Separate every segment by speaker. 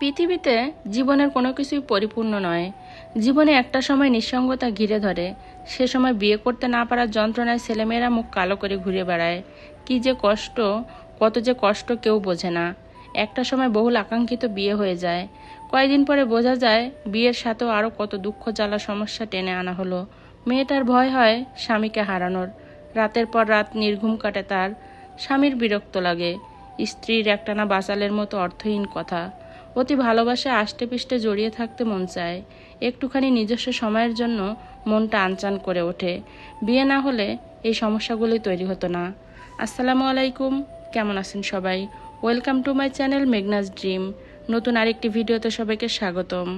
Speaker 1: পৃথিবীতে জীবনের কোনো কিছুই পরিপূর্ণ নয়। জীবনে একটা সময় নিঃসঙ্গতা ঘিরে ধরে, সে সময় বিয়ে করতে না পারার যন্ত্রণায় ছেলেমেয়েরা মুখ কালো করে ঘুরে বেড়ায়। কি যে কষ্ট, কত যে কষ্ট কেউ বোঝে না। একটা সময় বহুল আকাঙ্ক্ষিত বিয়ে হয়ে যায়। কয়েকদিন পরে বোঝা যায়, বিয়ের সাথেও আরও কত দুঃখ জ্বালা সমস্যা টেনে আনা হলো। মেয়েটার ভয় হয় স্বামীকে হারানোর। রাতের পর রাত নির্ঘুম কাটে তার। স্বামীর বিরক্ত লাগে। স্ত্রীর একটানা বাচালের মতো অর্থহীন কথা। অতি ভালোবাসে আষ্টে পিষ্টে জড়িয়ে থাকতে মন চায়। একটুখানি নিজস্ব সময়ের জন্য মনটা আনচান করে ওঠে। বিয়ে না হলে এই সমস্যাগুলি তৈরি হতো না। আসসালামু আলাইকুম, কেমন আছেন সবাই? Welcome to my channel Meghna's dream. নতুন আরেকটি ভিডিওতে সবাইকে স্বাগতম।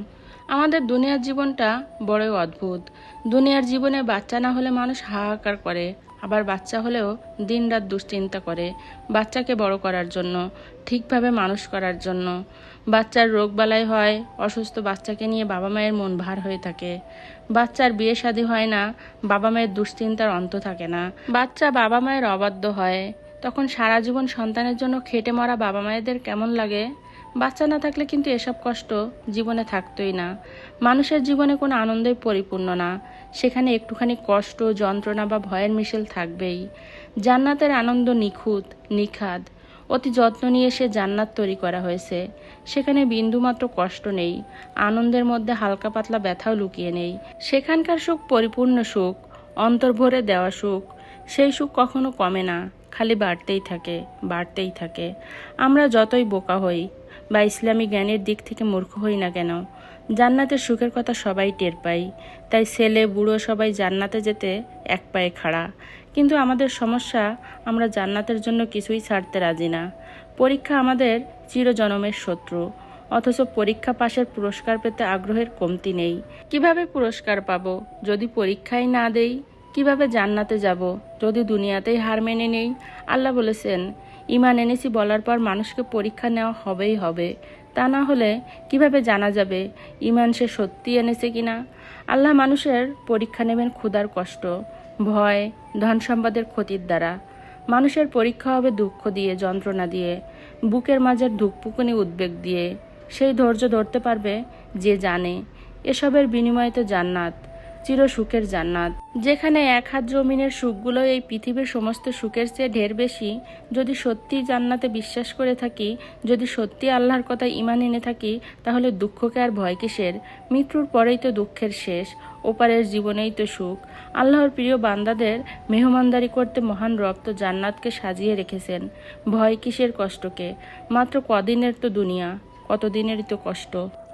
Speaker 1: আমাদের দুনিয়ার জীবনটা বড়ই অদ্ভুত। দুনিয়ার জীবনে বাচ্চা না হলে মানুষ হাহাকার করে। আবার বাচ্চা হলেও দিনরাত দুশ্চিন্তা করে, বাচ্চাকে বড় করার জন্য, ঠিকভাবে মানুষ করার জন্য। বাচ্চার রোগবালাই হয়, অসুস্থ বাচ্চাকে নিয়ে বাবা মায়ের মন ভার হয়ে থাকে। বাচ্চার বিয়ে শাদী হয় না, বাবা মায়ের দুশ্চিন্তার অন্ত থাকে না। বাচ্চা বাবা মায়ের অবাধ্য হয়, তখন সারা জীবন সন্তানের জন্য খেটে মরা বাবা মায়েদের কেমন লাগে? বাচ্চা না থাকলে কিন্তু এসব কষ্ট জীবনে থাকতোই না। মানুষের জীবনে কোনো আনন্দই পরিপূর্ণ না। সেখানে একটুখানি কষ্ট, যন্ত্রণা বা ভয়ের মিশেল থাকবেই। জান্নাতের আনন্দ নিখুঁত, নিখাদ। অতি যত্ন নিয়ে সে জান্নাত তৈরি করা হয়েছে। সেখানে বিন্দুমাত্র কষ্ট নেই। আনন্দের মধ্যে হালকা পাতলা ব্যথাও লুকিয়ে নেই। সেখানকার সুখ পরিপূর্ণ সুখ অন্তর ভরে দেওয়া সুখ। সেই সুখ কখনো কমে না, খালি বাড়তেই থাকে বাড়তেই থাকে। আমরা যতই বোকা হই বা ইসলামী জ্ঞানের দিক থেকে মূর্খ হই না কেন? জান্নাতের সুখের কথা সবাই টের পাই তাই ছেলে, বুড়ো সবাই জান্নাতে যেতে এক পায়ে খাড়া। কিন্তু আমাদের সমস্যা, আমরা জান্নাতের জন্য কিছুই ছাড়তে রাজি না। পরীক্ষা আমাদের চিরজনমের শত্রু। অথচ পরীক্ষা পাশের পুরস্কার পেতে আগ্রহের কমতি নেই। কীভাবে পুরস্কার পাবো? যদি পরীক্ষাই না দেই কীভাবে জান্নাতে যাব? যদি দুনিয়াতেই হার মেনে নেই, আল্লাহ বলেছেন ইমান এনেছি বলার পর মানুষকে পরীক্ষা নেওয়া হবেই হবে। তা না হলে কীভাবে জানা যাবে ইমান সে সত্যি এনেছে কিনা? আল্লাহ মানুষের পরীক্ষা নেবেন ক্ষুধার কষ্ট, ভয়, ধন সম্পদের ক্ষতির দ্বারা। মানুষের পরীক্ষা হবে দুঃখ দিয়ে, যন্ত্রণা দিয়ে, বুকের মাঝের ধুকপুকুনি উদ্বেগ দিয়ে। সেই ধৈর্য ধরতে পারবে যে জানে। এসবের বিনিময়ে তো জান্নাত। চির সুখের জান্নাত। যেখানে এক হাত জমিনের সুখগুলো এই পৃথিবীর সমস্ত সুখের চেয়ে ঢের বেশি, যদি সত্যি জান্নাতে বিশ্বাস করে থাকি, যদি সত্যি আল্লাহর কথা ইমান এনে থাকি, তাহলে দুঃখকে আর ভয় কিসের? মৃত্যুর পরেই তো দুঃখের শেষ, ওপারের জীবনেই তো সুখ। আল্লাহর প্রিয় বান্দাদের মেহমানদারি করতে মহান রব তো জান্নাতকে সাজিয়ে রেখেছেন। ভয় কিসের কষ্টকে? মাত্র কদিনের তো দুনিয়া। কতদিনেরই তো কষ্ট।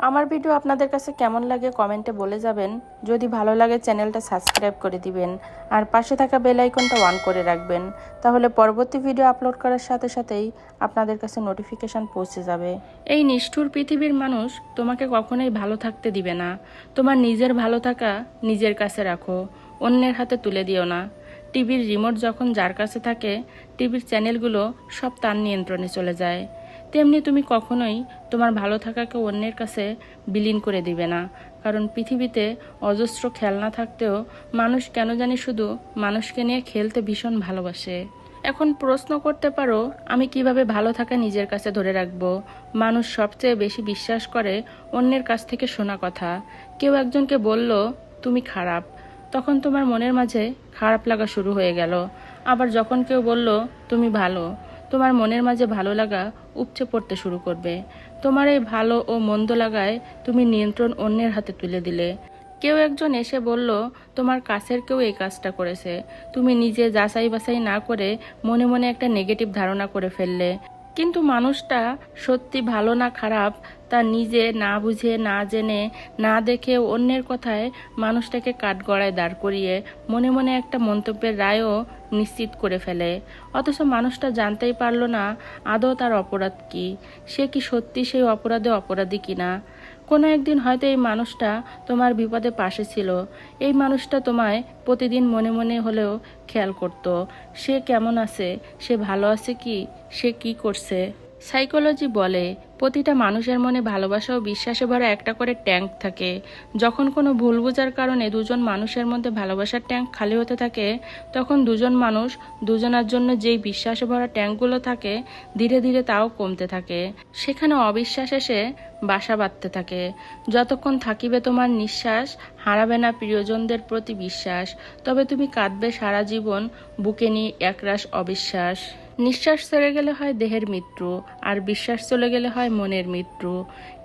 Speaker 1: আমার ভিডিও আপনাদের কাছে কেমন লাগে কমেন্টে বলে যাবেন। যদি ভালো লাগে চ্যানেলটা সাবস্ক্রাইব করে দিবেন। আর পাশে থাকা বেল আইকনটা অন করে রাখবেন। তাহলে পরবর্তী ভিডিও আপলোড করার সাথে সাথেই আপনাদের কাছে নোটিফিকেশন পৌঁছে যাবে। এই নিষ্ঠুর পৃথিবীর মানুষ তোমাকে কখনোই ভালো থাকতে দিবে না। তোমার নিজের ভালো থাকা নিজের কাছে রাখো। অন্যের হাতে তুলে দিও না। টিভির রিমোট যখন যার কাছে থাকে টিভির চ্যানেলগুলো সব তার নিয়ন্ত্রণে চলে যায়। তেমনি তুমি কখনোই তোমার ভালো থাকাকে অন্যের কাছে বিলীন করে দিবে না। কারণ পৃথিবীতে অজস্র খেলনা থাকতেও মানুষ কেন জানি শুধু মানুষকে নিয়ে খেলতে ভীষণ ভালোবাসে। এখন প্রশ্ন করতে পারো, আমি কীভাবে ভালো থাকা নিজের কাছে ধরে রাখব? মানুষ সবচেয়ে বেশি বিশ্বাস করে অন্যের কাছ থেকে শোনা কথা। কেউ একজনকে বলল, তুমি খারাপ। তখন তোমার মনের মাঝে খারাপ লাগা শুরু হয়ে গেল। আবার যখন কেউ বলল, তুমি ভালো। তোমার মনের মাঝে ভালো লাগা উপচে পড়তে শুরু করবে। তোমার এই ভালো ও মন্দ লাগায় তুমি নিয়ন্ত্রণ অন্যের হাতে তুলে দিলে। কেউ একজন এসে বলল, তোমার কাছের কেউ এই কাজটা করেছে। তুমি নিজে যাচাই বাছাই না করে মনে মনে একটা নেগেটিভ ধারণা করে ফেললে। কিন্তু মানুষটা সত্যি ভালো না খারাপ তা নিজে না বুঝে, না জেনে, না দেখে অন্যের কথায় মানুষটাকে কাঠগড়ায় দাঁড় করিয়ে মনে মনে একটা মন্তব্যের রায়ও নিশ্চিত করে ফেলে। অথচ মানুষটা জানতেই পারল না আদৌ তার অপরাধ কি। সে কি সত্যি সেই অপরাধে অপরাধী কিনা? কোনো একদিন হয়তো এই মানুষটা তোমার বিপদে পাশে ছিল। এই মানুষটা তোমায় প্রতিদিন মনে মনে হলেও খেয়াল করত। সে কেমন আছে? সে ভালো আছে কি? সে কি করছে? সাইকোলজি বলে প্রতিটা মানুষের মনে ভালোবাসা ও বিশ্বাসে ভরা একটা করে ট্যাঙ্ক থাকে। যখন কোনো ভুল বোঝার কারণে দুজন মানুষের মধ্যে ভালোবাসার ট্যাঙ্ক খালি হতে থাকে, তখন দুজন মানুষ দুজনার জন্য যেই বিশ্বাসে ভরা ট্যাঙ্কগুলো থাকে, ধীরে ধীরে তাও কমতে থাকে। সেখানে অবিশ্বাস এসে বাসা বাঁধতে থাকে। যতক্ষণ থাকিবে তোমার নিঃশ্বাস, হারাবে না প্রিয়জনদের প্রতি বিশ্বাস। তবে তুমি কাঁদবে সারা জীবন, বুকে নিয়ে একরাশ অবিশ্বাস। নিঃশ্বাস চলে গেলে হয় দেহের মৃত্যু, আর বিশ্বাস চলে গেলে হয় মনের মৃত্যু।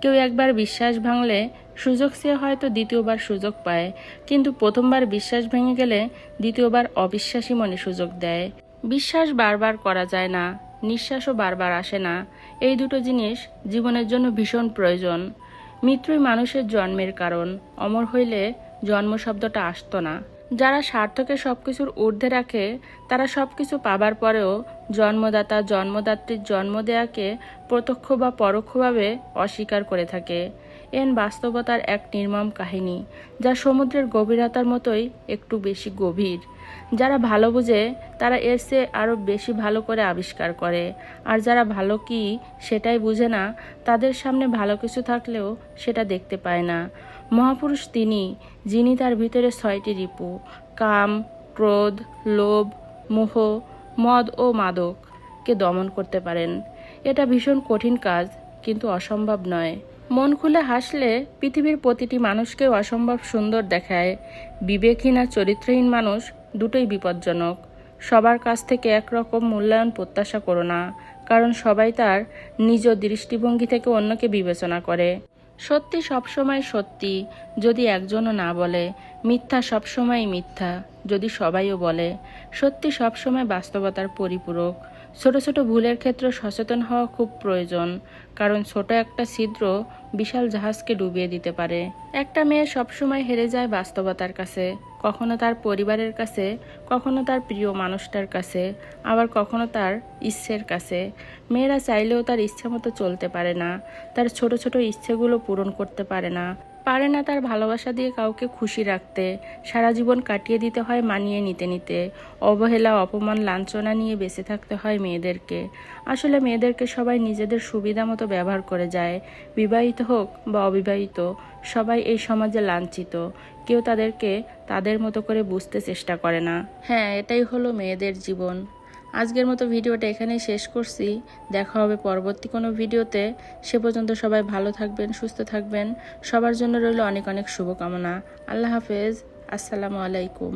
Speaker 1: কেউ একবার বিশ্বাস ভাঙলে সুযোগ সে হয়তো দ্বিতীয়বার সুযোগ পায়, কিন্তু প্রথমবার বিশ্বাস ভেঙে গেলে দ্বিতীয়বার অবিশ্বাসী মনে সুযোগ দেয়। বিশ্বাস বারবার করা যায় না, নিঃশ্বাসও বারবার আসে না। এই দুটো জিনিস জীবনের জন্য ভীষণ প্রয়োজন। মৃত্যুই মানুষের জন্মের কারণ। অমর হইলে জন্ম শব্দটা আসতো না। যারা স্বার্থকে সবকিছুর ঊর্ধ্বে রাখে, তারা সবকিছু পাবার পরেও জন্মদাতা, জন্মদাত্রীর জন্ম দেয়াকে প্রত্যক্ষ বা পরোক্ষভাবে অস্বীকার করে থাকে। এন বাস্তবতার এক নির্মম কাহিনী, যা সমুদ্রের গভীরতার মতোই একটু বেশি গভীর। যারা ভালো বুঝে, তারা এর চেয়ে আরও বেশি ভালো করে আবিষ্কার করে। আর যারা ভালো কি সেটাই বুঝে না, তাদের সামনে ভালো কিছু থাকলেও সেটা দেখতে পায় না। মহাপুরুষ তিনি, যিনি তার ভিতরে ছয়টি রিপু, কাম, ক্রোধ, লোভ, মোহ, মদ ও মাদককে দমন করতে পারেন। এটা ভীষণ কঠিন কাজ, কিন্তু অসম্ভব নয়। মন খুলে হাসলে পৃথিবীর প্রতিটি মানুষকে অসম্ভব সুন্দর দেখায়। বিবেকহীন আর চরিত্রহীন মানুষ দুটোই বিপজ্জনক। সবার কাছ থেকে একরকম মূল্যায়ন প্রত্যাশা করো না, কারণ সবাই তার নিজ দৃষ্টিভঙ্গি থেকে অন্যকে বিবেচনা করে। সত্যি সবসময় সত্যি, যদি একজনও না বলে, মিথ্যা সবসময় মিথ্যা, যদি সবাইও বলে, সত্যি সবসময় বাস্তবতার পরিপূরক। ছোট ছোট ভুলের ক্ষেত্রে সচেতন হওয়া খুব প্রয়োজন, কারণ ছোট একটা ছিদ্র বিশাল জাহাজকে ডুবিয়ে দিতে পারে। একটা মেয়ে সবসময় হেরে যায় বাস্তবতার কাছে, কখনো তার পরিবারের কাছে, কখনো তার প্রিয় মানুষটার কাছে, আবার কখনো তার ইচ্ছের কাছে। মেয়েরা চাইলেও তার ইচ্ছে মতো চলতে পারে না, তার ছোট ছোট ইচ্ছেগুলো পূরণ করতে পারে না। পারে না তার ভালোবাসা দিয়ে কাউকে খুশি রাখতে। সারা জীবন কাটিয়ে দিতে হয়, মানিয়ে নিতে নিতে। অবহেলা, অপমান, লাঞ্ছনা নিয়ে বেঁচে থাকতে হয় মেয়েদেরকে। আসলে মেয়েদেরকে সবাই নিজেদের সুবিধা মতো ব্যবহার করে যায়। বিবাহিত হোক বা অবিবাহিত, সবাই এই সমাজে লাঞ্ছিত। কেউ তাদেরকে তাদের মতো করে বুঝতে চেষ্টা করে না। হ্যাঁ এটাই হলো মেয়েদের জীবন। আজকের মতো ভিডিওটা এখানেই শেষ করছি। দেখা হবে পরবর্তী কোনো ভিডিওতে। সে পর্যন্ত সবাই ভালো থাকবেন, সুস্থ থাকবেন। সবার জন্য রইল অনেক অনেক শুভকামনা। আল্লাহ হাফেজ। আসসালামু আলাইকুম।